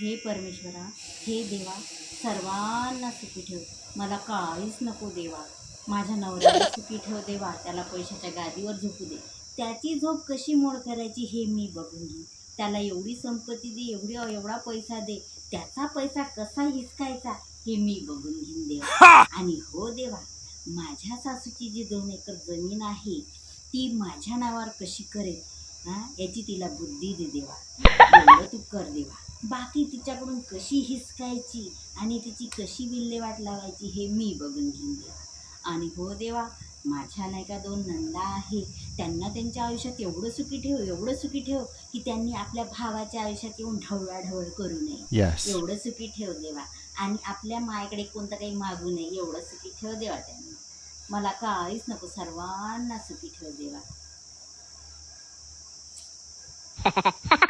हे परमेश्वरा हे देवा सर्वांना सुखी ठेव. मला काळीच नको देवा. माझ्या नवऱ्याला सुखी ठेव देवा. त्याला पैशाच्या गादीवर झोपू दे. त्याची झोप कशी मोड करायची हे मी बघून घेईन. त्याला एवढी संपत्ती दे एवढी एवढा पैसा दे. त्याचा पैसा कसा हिसकायचा हे मी बघून घेईन देवा. आणि हो देवा माझ्या सासूची जी दोन एकर जमीन आहे ती माझ्या नावावर कशी करेल? हा? याची तिला बुद्धी दे देवा. एवढं तू कर देवा. बाकी तिच्याकडून कशी हिसकायची आणि तिची कशी विल्हेवाट लावायची हे मी बघून घेईन देवा आणि हो देवा माझ्या नाही का दोन नंदा आहे. त्यांना त्यांच्या आयुष्यात एवढं सुखी ठेव एवढं सुखी ठेव की त्यांनी आपल्या भावाच्या आयुष्यात येऊन ढवळाढवळ करू नये. Yes. एवढं सुखी ठेव देवा. आणि आपल्या मायकडे कोणतं काही मागू नये एवढं सुखी ठेव देवा त्यांनी. मला काहीच नको सर्वांना सुखी ठेव देवा.